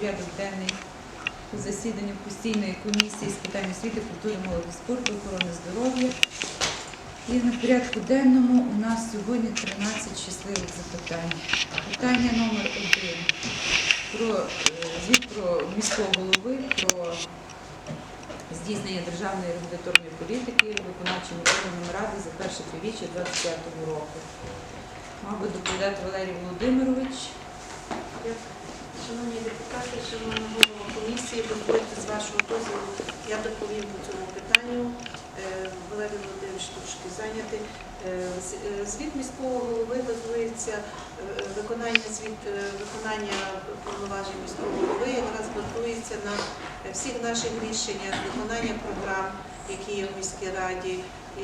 Порядок денний у засіданні постійної комісії з питань освіти, культури, молоді, спорту, охорони здоров'я. І на порядку денному у нас сьогодні 13 щасливих запитань. Питання номер один про е, звіт про міського голови про здійснення державної регуляторної політики виконавчими органами ради за перше півріччя 25 року. Мав би доповідати Валерій Володимирович. Шановні депутати, шановна голова комісії, дозвольте з вашого дозволу, я доповім по цьому питанню. Е, Валерій Володимирович трошки зайнятий. Е, е, Звіт міського голови е, виконання звіт виконання повноважень міського голови, якраз базується на всіх наших рішеннях, виконання програм, які є в міській раді.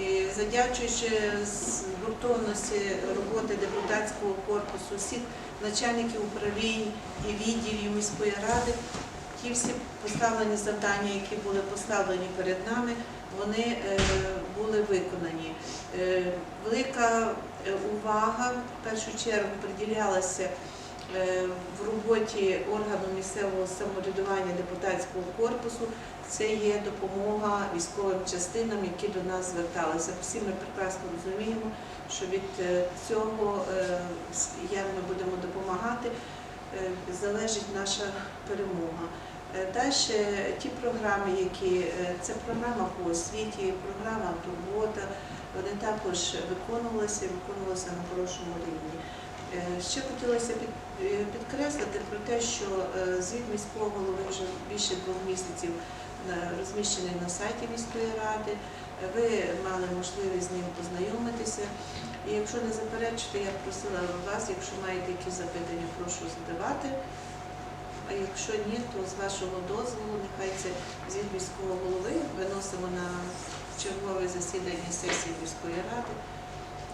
І задячуючи з гуртовності роботи депутатського корпусу, всіх начальників управлінь і відділів міської ради, ті всі поставлені завдання, які були поставлені перед нами, вони е, були виконані. Е, Велика е, увага в першу чергу приділялася в роботі органу місцевого самоврядування депутатського корпусу. Це є допомога військовим частинам, які до нас зверталися. Всі ми прекрасно розуміємо, що від е, цього, е, як ми будемо допомагати, е, залежить наша перемога. Далі ті програми, які е, це програма по освіті, програма турбота, вони також виконувалися і виконувалися на хорошому рівні. Е, Ще хотілося е, підкреслити про те, що е, звіт міського голови вже більше двох місяців розміщений на сайті міської ради. Ви мали можливість з ним познайомитися. І якщо не заперечите, я просила вас, якщо маєте якісь запитання, прошу задавати. А якщо ні, то з вашого дозволу, нехай це звіт міського голови виносимо на чергове засідання сесії міської ради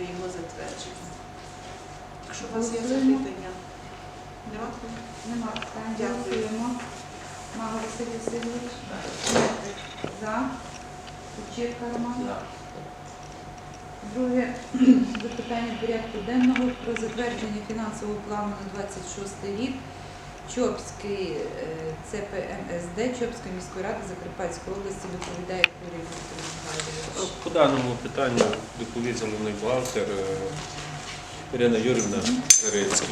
і його затвердження. Якщо у вас є запитання, нема? Нема питань. Дякую. Голосуємо. Василь Васильович. За. Кучерка Роман. Друге запитання порядку денного про затвердження фінансового плану на 26 рік. Чопський е, ЦПМСД Чопської міської ради Закарпатської області доповідає Віктор Михайлович. По даному питанню доповідь головний бухгалтер е, Ірина Юрівна Грицька.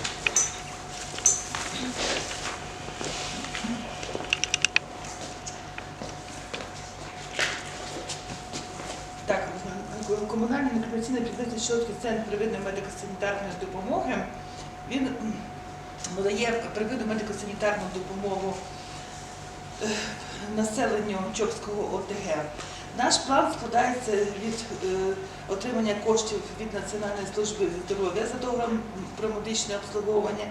Так, комунальний некомерційний підприємство Щолки центр первинної медико-санітарної допомоги. Він надає первинну медико-санітарну допомогу е, населенню Чопського ОТГ. Наш план складається від е, отримання коштів від Національної служби здоров'я за договором про медичне обслуговування,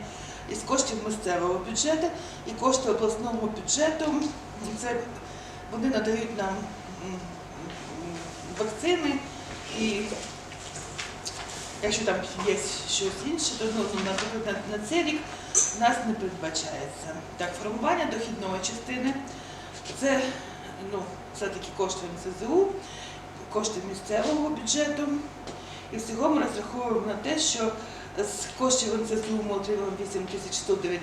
із коштів місцевого бюджету і кошти обласного бюджету. Це вони надають нам вакцини і якщо там є щось інше, то ну, наприклад, на, цей рік нас не передбачається. Так, формування дохідної частини це ну, все-таки кошти МСЗУ, кошти місцевого бюджету. І всього ми розраховуємо на те, що з коштів МСЗУ ми отримаємо 8 тисяч 109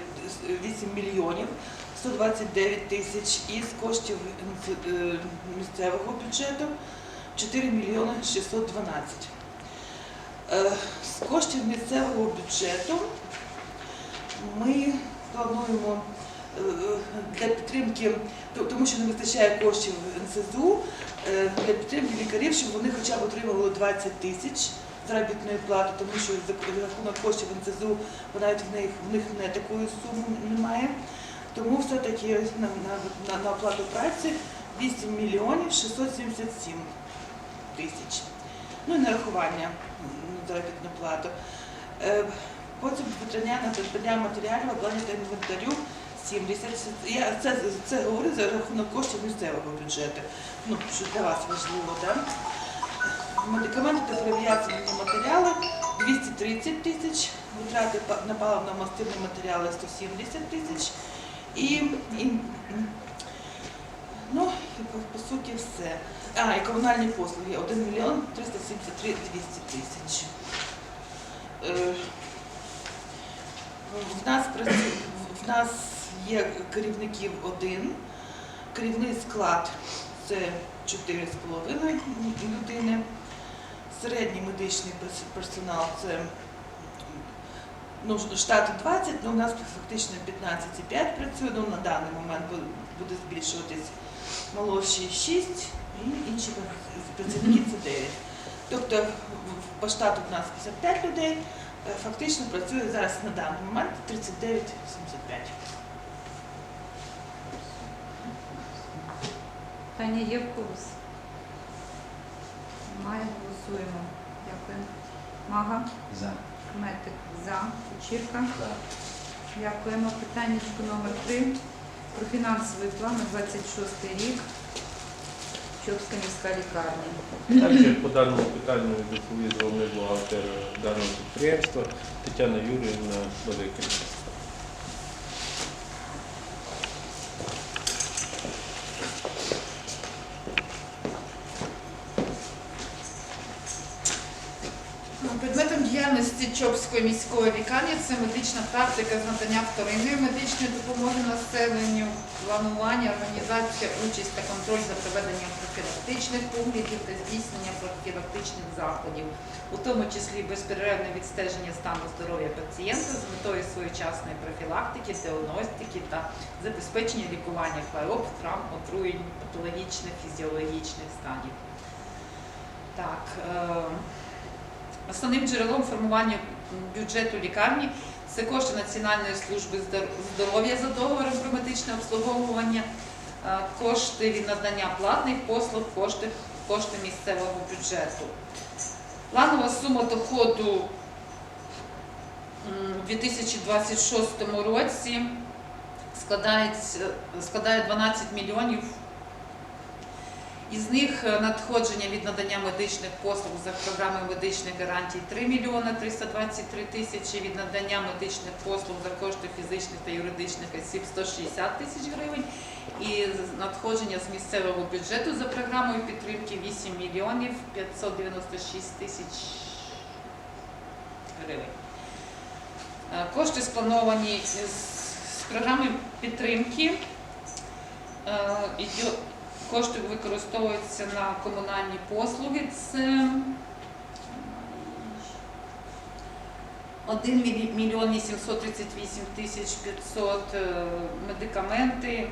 8 мільйонів 129 тисяч і з коштів е, місцевого бюджету 4 мільйони 612. Е, З коштів місцевого бюджету ми плануємо для підтримки, тому що не вистачає коштів НСЗУ, е, для підтримки лікарів, щоб вони хоча б отримували 20 тисяч заробітної плати, тому що за рахунок коштів НСЗУ навіть в них, в них не такої суми немає. Тому все-таки на, на, на, оплату праці 8 мільйонів 677 тисяч. Ну і нарахування заробітну плату. Е, Потім витрання на придбання матеріалів, обладнання та інвентарю 70. Я це, це говорю за рахунок коштів місцевого бюджету. Ну, що для вас важливо, так? Медикаменти та перев'язані матеріали 230 тисяч, витрати на паливно-мастильні матеріали 170 тисяч. І, і ну, по, суті все. А, і комунальні послуги 1 мільйон 373 200 тисяч. Е, В нас, в нас є керівників один, керівний склад це 4,5 людини, середній медичний персонал це ну, штат 20, але у нас фактично 15,5 працює, ну, на даний момент буде збільшуватись молодші 6 і інші працівники це 9. Тобто по штату у нас 55 людей, е, фактично працює зараз на даний момент 39,75. Питання є в? Немає, голосуємо. Дякую. Мага, За. Метик за. Кучірка. За. Дякуємо. Питання номер 3 про фінансовий план на 26 рік. Чопська міська лікарня. Також по даному питанню доповість головний бухгалтер даного підприємства Тетяна Юріївна Великий. Діяльності Чопської міської лікарні медична практика з надання вторинної медичної допомоги населенню, планування, організація, участь та контроль за проведенням профілактичних поглядів та здійснення профілактичних заходів, у тому числі безперервне відстеження стану здоров'я пацієнта з метою своєчасної профілактики, діагностики та забезпечення лікування хвороб, травм, отруєнь, патологічних, фізіологічних станів. Так, е, Основним джерелом формування бюджету лікарні це кошти Національної служби здоров'я за договором про медичне обслуговування, кошти від надання платних послуг, кошти, кошти місцевого бюджету. Планова сума доходу у 2026 році складає 12 мільйонів із них е, надходження від надання медичних послуг за програмою медичних гарантій 3 мільйони 323 тисячі, від надання медичних послуг за кошти фізичних та юридичних осіб 160 тисяч гривень, і надходження з місцевого бюджету за програмою підтримки 8 мільйонів 596 тисяч гривень. Е, Кошти сплановані з програми підтримки. Кошти використовуються на комунальні послуги. Це 1 мільйон 838 тисяч 500 е, медикаменти, е,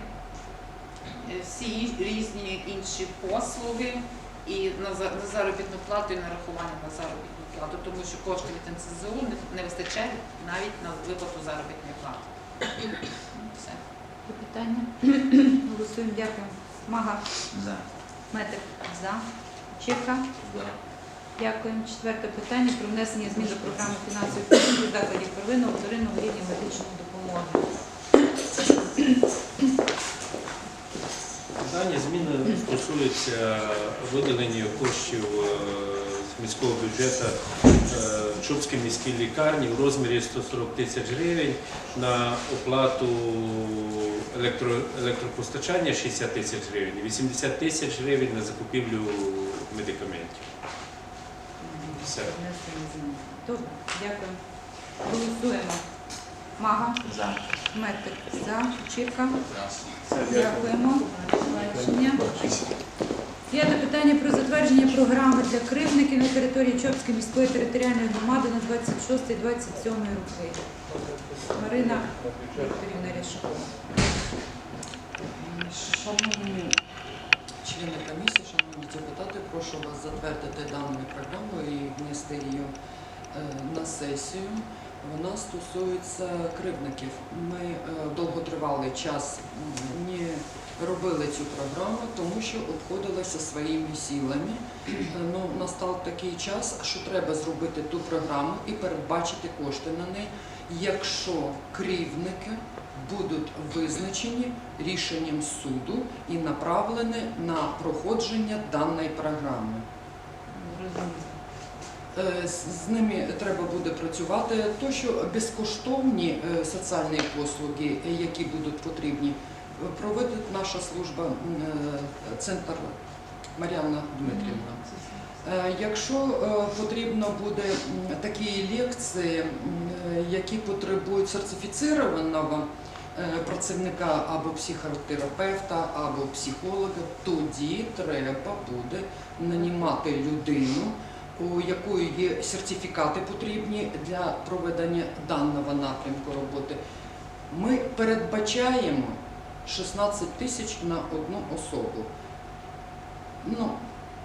всі різні інші послуги і на заробітну плату і нарахування на заробітну плату, тому що коштів від НСЗУ не- не вистачає навіть на виплату заробітної плати. Все. Питання? Голосуємо. Дякую. Мага, За. Метик за. Кучірка. За. Дякуємо. Четверте питання про внесення змін до програми фінансової підтримки закладів первинного вторинного рівня медичної допомоги. Дані зміни стосується виділення коштів е, міського бюджету е, Чубській міській лікарні в розмірі 140 тисяч гривень на оплату електро, електропостачання 60 тисяч гривень, 80 тисяч гривень на закупівлю медикаментів. Все. Добре, дякую. Голосуємо. Мага, За. Метик за. За. Дякуємо. Бачення. П'яте питання про затвердження програми для кривдників на території Чопської міської територіальної громади на 26-27 роки. Марина Вікторівна Ряшкова. Шановні члени комісії, шановні депутати, прошу вас затвердити дану програму і внести її е, на сесію. Вона стосується кривдників. Ми е, довготривалий час не робили цю програму, тому що обходилися своїми силами. Е, Ну, настав такий час, що треба зробити ту програму і передбачити кошти на неї, якщо кривдники будуть визначені рішенням суду і направлені на проходження даної програми. Е, З ними треба буде працювати. То, що безкоштовні е, соціальні послуги, е, які будуть потрібні, проводить наша служба центр Мар'яна Дмитрівна. Якщо потрібно буде такі лекції, які потребують сертифіцірованого е, працівника або психотерапевта, або психолога, тоді треба буде нанімати людину, у якої є сертифікати потрібні для проведення даного напрямку роботи. Ми передбачаємо 16 тисяч на одну особу. Ну,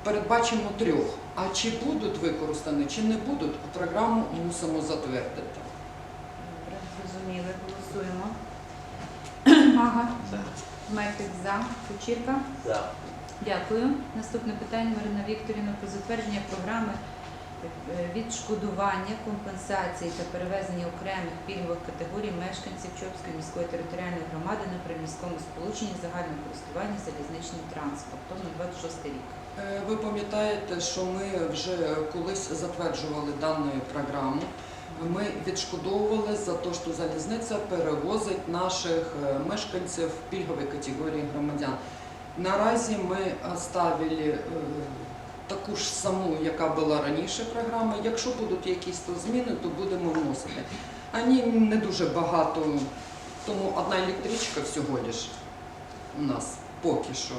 передбачимо трьох. А чи будуть використані, чи не будуть, програму мусимо затвердити. Добре, зрозуміли, голосуємо. Мага, За. Метик за, Кучірка. За. Дякую. Наступне питання Марина Вікторівна про затвердження програми е, відшкодування, компенсації та перевезення окремих пільгових категорій мешканців Чопської міської територіальної громади на приміському сполученні загального користування залізничним транспортом на 26 рік. Е, Ви пам'ятаєте, що ми вже колись затверджували дану програму. Ми відшкодовували за те, що залізниця перевозить наших е, мешканців пільгової категорії громадян. Наразі ми оставили е, таку ж саму, яка була раніше програма. Якщо будуть якісь то зміни, то будемо вносити. Ані не дуже багато, тому одна електричка всього лиш у нас поки що.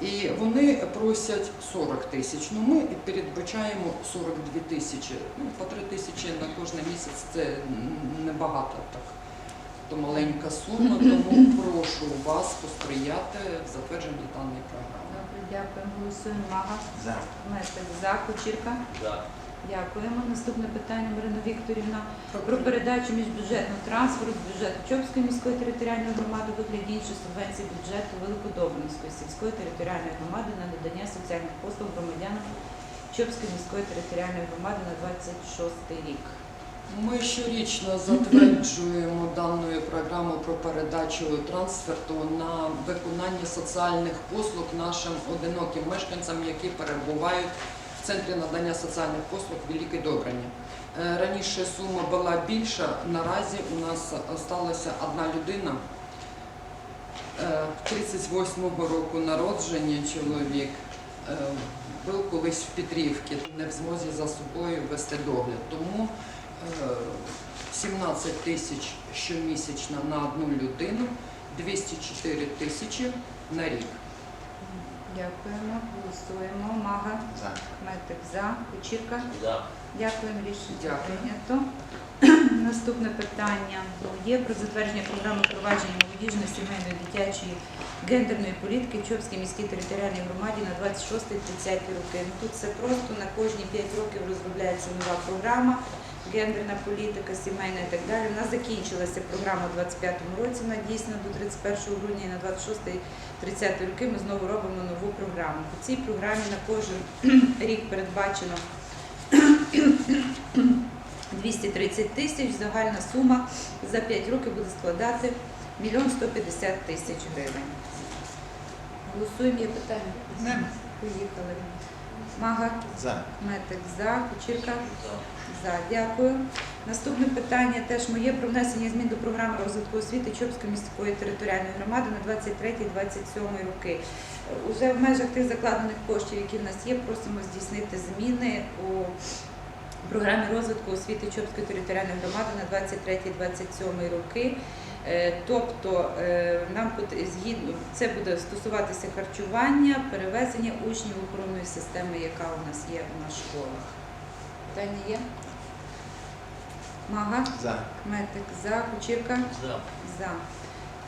І вони просять 40 тисяч. Ну ми передбачаємо 42 тисячі. Ну, по 3 тисячі на кожен місяць це небагато так. То маленька сума, тому прошу вас посприяти в затвердженні даної програми. Добре, дякуємо. Голосуємо. Мага, За. Метик за, Кучірка. За. Дякуємо. Наступне питання Марина Вікторівна. Про передачу міжбюджетного трансферу з бюджету Чопської міської територіальної громади вигляді іншої субвенції бюджету Великодобринської сільської територіальної громади на надання соціальних послуг громадянам Чопської міської територіальної громади на 26 рік. Ми щорічно затверджуємо дану програму про передачу трансферту на виконання соціальних послуг нашим одиноким мешканцям, які перебувають в центрі надання соціальних послуг Великій Добрині. Е, Раніше сума була більша, наразі у нас залишилася одна людина. Е, 38-го року народження чоловік е, був колись в Петрівці, не в змозі за собою вести догляд. Тому е, 17 тисяч щомісячно на одну людину, 204 тисячі на рік. Дякуємо. Голосуємо. Мага, За. Метик за, Кучірка. За. Дякуємо, рішення Дякую. прийнято. Наступне питання є про затвердження програми впровадження молодіжної, сімейної, дитячої, гендерної політики в Чопській міській територіальній громаді на 26-30 роки. Ну, Тут все просто, на кожні 5 років розробляється нова програма, гендерна політика, сімейна і так далі. У нас закінчилася програма у 25-му році, вона дійсно до 31 грудня і на 26-30 роки ми знову робимо нову програму. По цій програмі на кожен рік передбачено 230 тисяч, загальна сума за 5 років буде складати 1 150 тисяч гривень. Голосуємо, є питання? Поїхали. Мага, За. Метик за, Кучірка за. Дякую. Наступне питання теж моє про внесення змін до програми розвитку освіти Чопської міської територіальної громади на 23-27 роки. Уже в межах тих закладених коштів, які в нас є, просимо здійснити зміни у програмі розвитку освіти Чопської територіальної громади на 23-27 роки. Е, Тобто е, нам згідно це буде стосуватися харчування, перевезення учнів охоронної системи, яка у нас є у нас в школах. Питання є? Мага, За. Метик за, Кучірка За. за.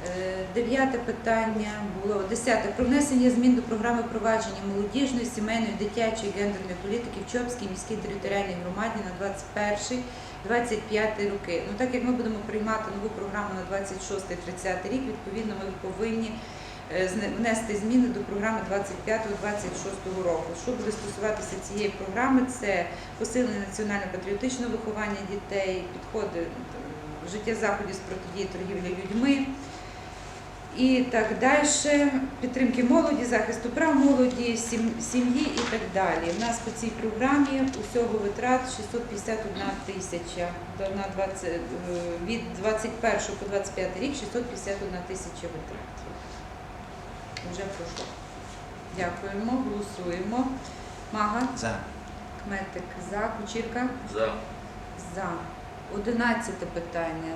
Е, Дев'яте питання було десяте про внесення змін до програми провадження молодіжної, сімейної, дитячої гендерної політики в Чопській міській територіальній громаді на 21-25 роки. Ну так як ми будемо приймати нову програму на 26-30 рік, відповідно ми повинні е, внести зміни до програми 25-26 року. Що буде стосуватися цієї програми, це посилення національно-патріотичного виховання дітей, підходи вжиття заходів з протидії торгівлі людьми і так далі, підтримки молоді, захисту прав молоді, сім'ї і так далі. У нас по цій програмі усього витрат 651 тисяча на 20, е, від 21 по 25 рік 651 тисяча витрат. Вже пройшло. Дякуємо, голосуємо. Мага, За. Кметик за, Кучірка За. за. Одинадцяте питання.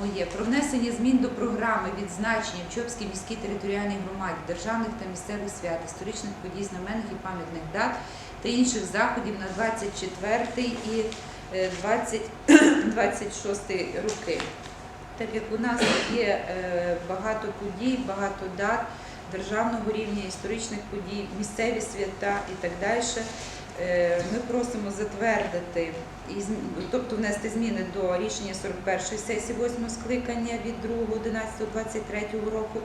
Моє про внесення змін до програми відзначення в Чопській міській територіальній громаді державних та місцевих свят, історичних подій, знаменних і пам'ятних дат та інших заходів на 24 і е, 20 26 роки. Так як у нас є е, багато подій, багато дат державного рівня, історичних подій, місцеві свята і так далі. Е, Ми просимо затвердити, тобто внести зміни до рішення 41-ї сесії 8 скликання від 2.11.23 року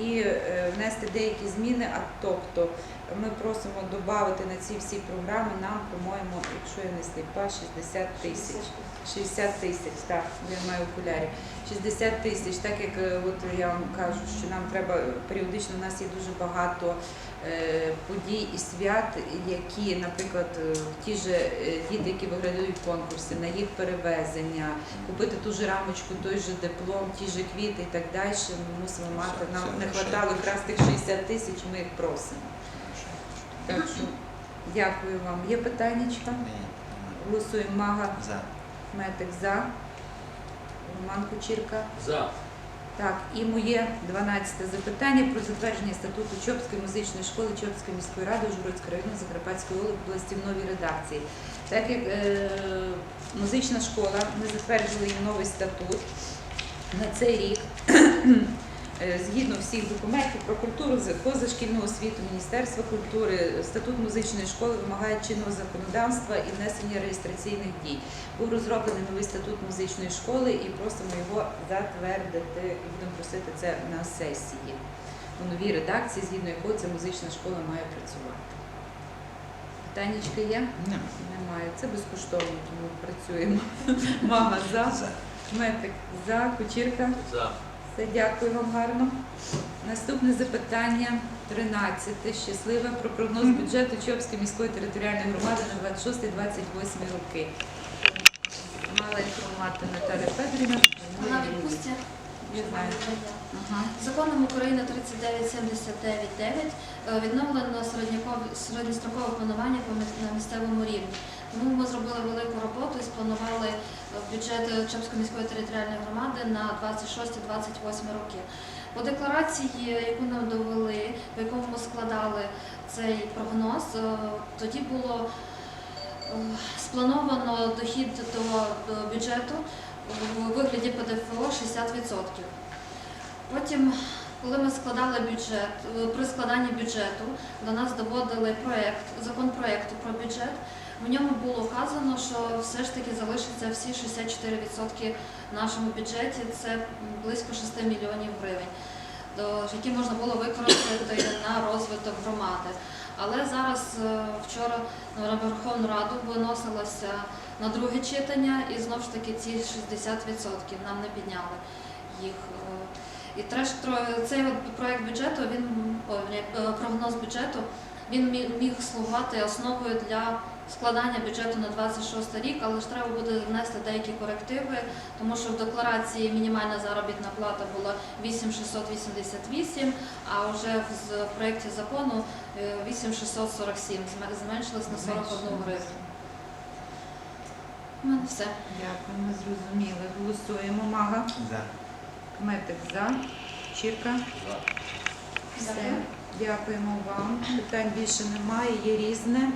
і е, внести деякі зміни, а тобто ми просимо додати на ці всі програми нам, по-моєму, якщо я не сліпа, 60 тисяч. 60 тисяч, так, я маю окулярі. 60 тисяч, так як е, от я вам кажу, що нам треба періодично, у нас є дуже багато е, подій і свят, які, наприклад, е, ті ж діти, які виграють конкурси, на їх перевезення, купити ту ж рамочку, той же диплом, ті ж квіти і так далі. Ми мусимо мати. Нам не вистачало якраз тих 60 тисяч, ми їх просимо. Так що дякую вам. Є питаннячка? Голосуємо мага. За. Метик за. Роман Кучірка. За. Так, і моє 12 запитання про затвердження статуту Чопської музичної школи Чопської міської ради Ужгородського району Закарпатської області в новій редакції. Так як е, музична школа, ми затвердили її новий статут на цей рік. Е, Згідно всіх документів про культуру, позашкільну освіту, Міністерства культури, статут музичної школи вимагає чинного законодавства і внесення реєстраційних дій. Був розроблений новий статут музичної школи і просимо його затвердити і будемо просити це на сесії у новій редакції, згідно якої ця музична школа має працювати. Питаннячка є? Ні. Немає. Це безкоштовно, тому працюємо. Мама за, За. метик за, кучірка. За. Все, дякую вам гарно. Наступне запитання 13. Щасливе про прогноз бюджету Чопської міської територіальної громади на 26-28 роки. Мала інформувати Наталя Федорівна. Вона в відпустці. Я знаю. Ага. Законом України 3979.9 е, відновлено середньострокове планування на місцевому рівні. Тому ми зробили велику роботу і спланували бюджет Чопської міської територіальної громади на 26-28 роки. По декларації, яку нам довели, по якому ми складали цей прогноз, е, тоді було е, сплановано дохід до бюджету у вигляді ПДФО 60%. Потім, коли ми складали бюджет, е, при складанні бюджету до нас доводили проект, закон проекту про бюджет. В ньому було вказано, що все ж таки залишиться всі 64% в нашому бюджеті. Це близько 6 мільйонів гривень, які можна було використати на розвиток громади. Але зараз е, вчора на Верховну Раду виносилося на друге читання, і знову ж таки ці 60% нам не підняли їх. е, І цей от проект бюджету, він е, прогноз бюджету, він міг слугувати основою для складання бюджету на 26 рік, але ж треба буде внести деякі корективи, тому що в декларації мінімальна заробітна плата була 8688, а вже в з- проєкті закону е, 8647, зме- зменшилось на 41 гривню. У мене все. Дякую, ми зрозуміли. Голосуємо. Мага. За. Метик за. Чірка. Все. Дякуємо вам. Питань більше немає. Є різне.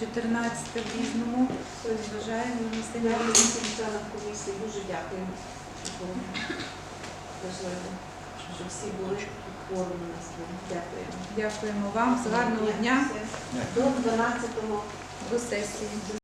14 в різному. Бажаємо бажає винести Я на всім членам комісії дуже дякуємо. Було Важливо, щоб всі були форумі на своєму. Дякуємо. Дякуємо вам. З Гарного дня. До 12 До сесії.